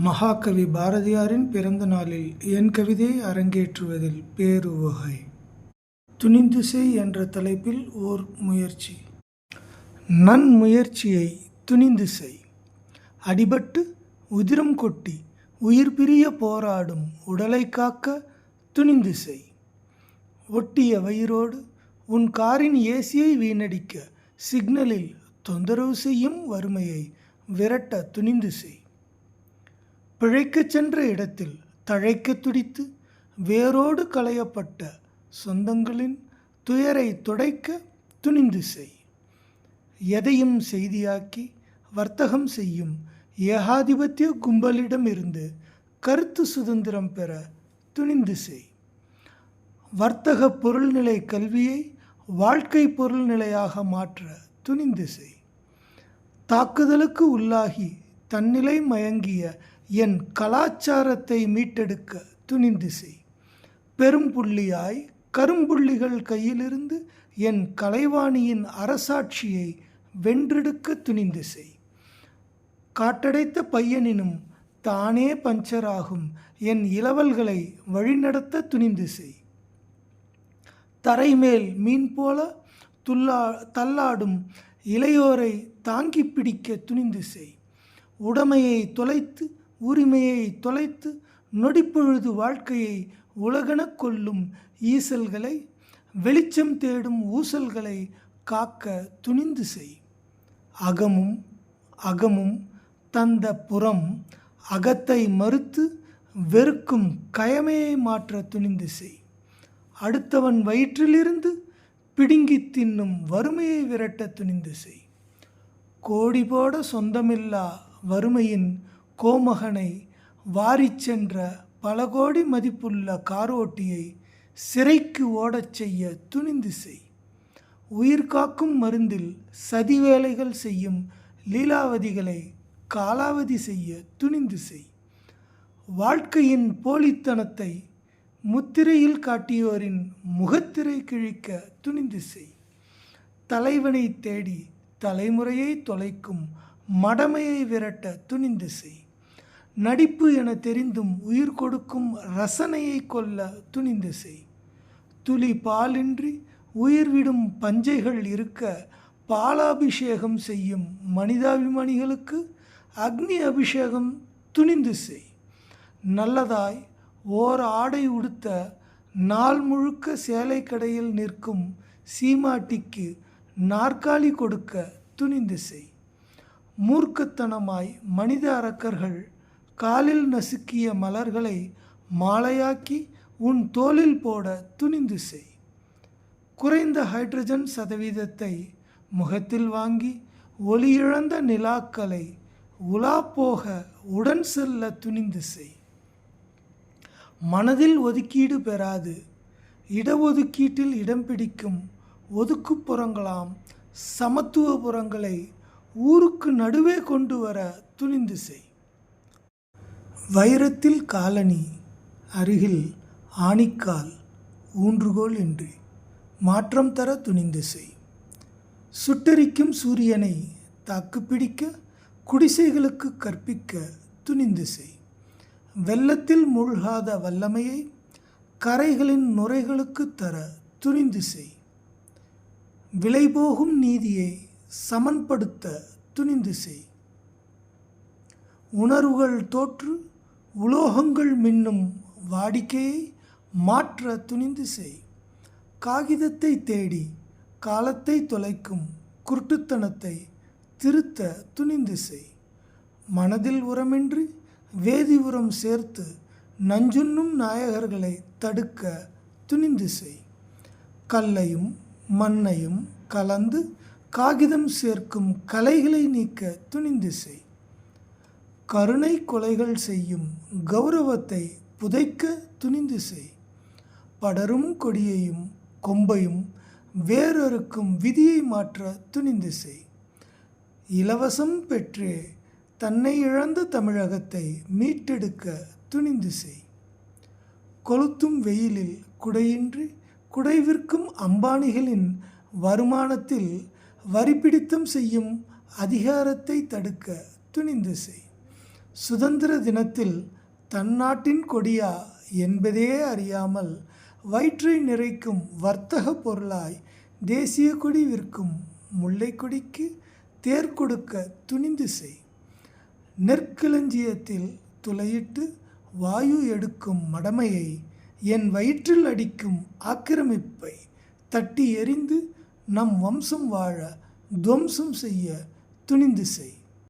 மகாகவி பாரதியாரின் பிறந்த நாளில் என் கவிதையை அரங்கேற்றுவதில் பேருவகை துணிந்து செய் என்ற தலைப்பில் ஓர் முயற்சி. நன்முயற்சியை துணிந்து செய். அடிபட்டு உதிரம் கொட்டி உயிர் பிரிய போராடும் உடலை காக்க துணிந்து செய். ஒட்டிய வயிறோடு உன் காரின் ஏசியை வீணடிக்க சிக்னலில் தொந்தரவு செய்யும் வறுமையை விரட்ட துணிந்து செய். பிழைக்கச் சென்ற இடத்தில் தழைக்க துடித்து வேரோடு களையப்பட்ட சொந்தங்களின் துயரை துடைக்க துணிந்து செய். எதையும் செய்தியாக்கி வர்த்தகம் செய்யும் ஏகாதிபத்திய கும்பலிடமிருந்து கருத்து சுதந்திரம் பெற துணிந்து செய். வர்த்தக பொருள்நிலை கல்வியை வாழ்க்கை பொருள்நிலையாக மாற்ற துணிந்து செய். தாக்குதலுக்கு உள்ளாகி தன்னிலை மயங்கிய என் கலாச்சாரத்தை மீட்டெடுக்க துணிந்து செய். பெரும்புள்ளியாய் கரும்புள்ளிகள் கையிலிருந்து என் கலைவாணியின் அரசாட்சியை வென்றெடுக்க துணிந்து செய். காட்டடைத்த பையனினும் தானே பஞ்சராகும் என் இளவல்களை வழிநடத்த துணிந்து செய். தரைமேல் மீன் போல துல்லா தள்ளாடும் இளையோரை தாங்கி பிடிக்க துணிந்து செய். உடமையை தொலைத்து உரிமையை தொலைத்து நொடிப்பொழுது வாழ்க்கையை உலகெனக் கொள்ளும் ஈசல்களை வெளிச்சம் தேடும் ஊசல்களை காக்க துணிந்து செய். அகமும் அகமும் தந்த புறம் அகத்தை மறுத்து வெறுக்கும் கயமையை மாற்ற துணிந்து செய். அடுத்தவன் வயிற்றிலிருந்து பிடுங்கி தின்னும் வறுமையை விரட்ட துணிந்து செய். கோடி போட சொந்தமில்லா வறுமையின் கோமகனை வாரிச் சென்ற பல கோடி மதிப்புள்ள காரோட்டியை சிறைக்கு ஓடச் செய்ய துணிந்து செய். உயிர் காக்கும் மருந்தில் சதிவேலைகள் செய்யும் லீலாவதிகளை காலாவதி செய்ய துணிந்து செய். வாழ்க்கையின் போலித்தனத்தை முத்திரையில் காட்டியோரின் முகத்திரை கிழிக்க துணிந்து செய். தலைவனை தேடி தலைமுறையை தொலைக்கும் மடமையை விரட்ட துணிந்து செய். நடிப்பு என தெரிந்தும் உயிர் கொடுக்கும் ரசனையை கொல்ல துணிந்து செய். துளி பாலின்றி உயிர் விடும் பஞ்சைகள் இருக்க பாலாபிஷேகம் செய்யும் மனிதாபிமானிகளுக்கு அக்னி அபிஷேகம் துணிந்து செய். நல்லதாய் ஓர் ஆடை உடுத்த நாள் முழுக்க சேலை கடையில் நிற்கும் சீமாட்டிக்கு நாற்காலி கொடுக்க துணிந்து செய். மூர்க்கத்தனமாய் மனித அரக்கர்கள் காலில் நசுக்கிய மலர்களை மாலையாக்கி உன் தோளில் போட துணிந்து செய். குறைந்த ஹைட்ரஜன் சதவீதத்தை முகத்தில் வாங்கி ஒளியிழந்த நிலாக்களை உலா போக உடன் செல்ல துணிந்து செய். மனதில் ஒதுக்கீடு பெறாது. இடஒதுக்கீட்டில் இடம் பிடிக்கும் ஒதுக்குப்புறங்களாம் சமத்துவபுறங்களை ஊருக்கு நடுவே கொண்டு வர துணிந்து செய். வைரத்தில் காலனி அருகில் ஆணிக்கால் ஊன்றுகோல் என்று மாற்றம் தர துணிந்து செய் சுட்டரிக்கும் சூரியனை தாக்குப்பிடிக்க குடிசைகளுக்கு கற்பிக்க துணிந்து செய் வெள்ளத்தில் மூழ்காத வல்லமையை கரைகளின் நுரைகளுக்கு தர துணிந்து செய் விலைபோகும் நீதியை சமன்படுத்த துணிந்து செய் உணர்வுகள் தோற்று உலோகங்கள் மின்னும் வாடிக்கையை மாற்ற துணிந்து செய். காகிதத்தை தேடி காலத்தை தொலைக்கும் குருட்டுத்தனத்தை திருத்த துணிந்து செய். மனதில் உரமின்றி வேதி உரம் சேர்த்து நஞ்சுண்ணும் நாயகர்களை தடுக்க துணிந்து செய். கல்லையும் மண்ணையும் கலந்து காகிதம் சேர்க்கும் கலைகளை நீக்க துணிந்து செய். கருணை கொலைகள் செய்யும் கௌரவத்தை புதைக்க துணிந்து செய். படரும் கொடியையும் கொம்பையும் வேறொருக்கும் விதியை மாற்ற துணிந்து செய். இலவசம் பெற்றே தன்னை இழந்த தமிழகத்தை மீட்டெடுக்க துணிந்து செய். கொளுத்தும் வெயிலில் குடையின்றி குடைவிற்கும் அம்பானிகளின் வருமானத்தில் வரிப்பிடித்தம் செய்யும் அதிகாரத்தை தடுக்க துணிந்து செய். சுதந்திர தினத்தில் தன்னாட்டின் கொடியா என்பதே அறியாமல் வயிற்றை நிறைக்கும் வர்த்தக பொருளாய் தேசிய கொடி விற்கும் முல்லைக்கொடிக்கு தேர் கொடுக்க துணிந்து செய். நெற்களஞ்சியத்தில் துளையிட்டு வாயு எடுக்கும் மடமையை என் வயிற்றில் அடிக்கும் ஆக்கிரமிப்பை தட்டி எறிந்து நம் வம்சம் வாழ துவம்சம் செய்ய துணிந்து செய்.